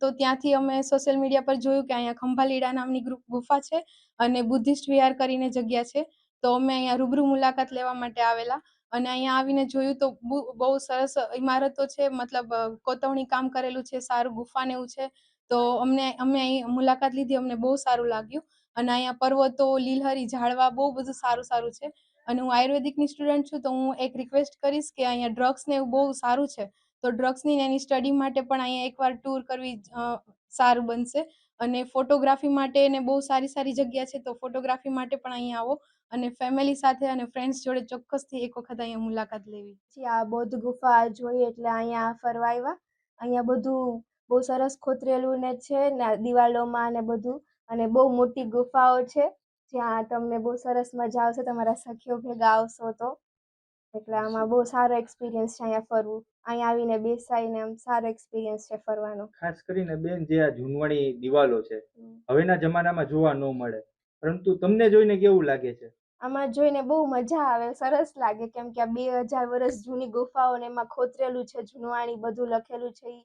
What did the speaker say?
તો ત્યાંથી અમે સોશિયલ મીડિયા પર જોયું કે અહીંયા ખંભાલીડા નામની ગ્રુપ ગુફા છે અને બુદ્ધિસ્ટ વિહાર કરીને જગ્યા છે. તો અમે અહીંયા રૂબરૂ મુલાકાત લેવા માટે આવેલા અને અહીંયા આવીને જોયું તો બહુ સરસ ઇમારતો છે, મતલબ કોતવણી કામ કરેલું છે, સારું ગુફા ને એવું છે. તો અમને, અમે અહીં મુલાકાત લીધી, અમને બહુ સારું લાગ્યું. અને અહીંયા પર્વતો, લીલહરી, ઝાડવા બહુ બધું સારું સારું છે. અને હું આયુર્વેદિકની સ્ટુડન્ટ છું તો હું એક રિક્વેસ્ટ કરીશ કે અહીંયા ડ્રગ્સ ને એવું બહુ સારું છે. તો ડ્રગ્સની એની સ્ટડી માટે પણ અહીંયા એકવાર ટૂર કરવી સારું બનશે. અને ફોટોગ્રાફી માટે ને બહુ સારી સારી જગ્યા છે, તો ફોટોગ્રાફી માટે પણ અહીંયા આવો. અને ફેમિલી સાથે અને ફ્રેન્ડ્સ જોડે ચોક્કસથી એક વખત અહીંયા મુલાકાત લેવી. પછી આ બૌદ્ધ ગુફા જોઈ એટલે અહીંયા ફરવા આવ્યા અહીંયા બધું બહુ સરસ ખોતરેલું ને છે, ને દિવાલોમાં ને બધું. અને બહુ મોટી ગુફાઓ છે, જ્યાં તમને બહુ સરસ મજા આવશે, તમારા સખીઓ ભેગા આવશો તો. એટલે આમાં બહુ સારો એક્સપિરિયન્સ છે અહીંયા ફરવું. અહીંયા આવીને બેસાઈને આમ સારો એક્સપિરિયન્સ છે ફરવાનો. ખાસ કરીને બેન જે આ જૂનવાણી દિવાલો છે હવેના જમાનામાં જોવા ન મળે. પરંતુ તમને જોઈને કેવું લાગે છે? આમાં જોઈને બહુ મજા આવે સરસ લાગે. કેમ કે આ બે હજાર વર્ષ જૂની ગુફાઓ ને એમાં ખોતરેલું છે જૂનવાણી બધું લખેલું છે ઈ.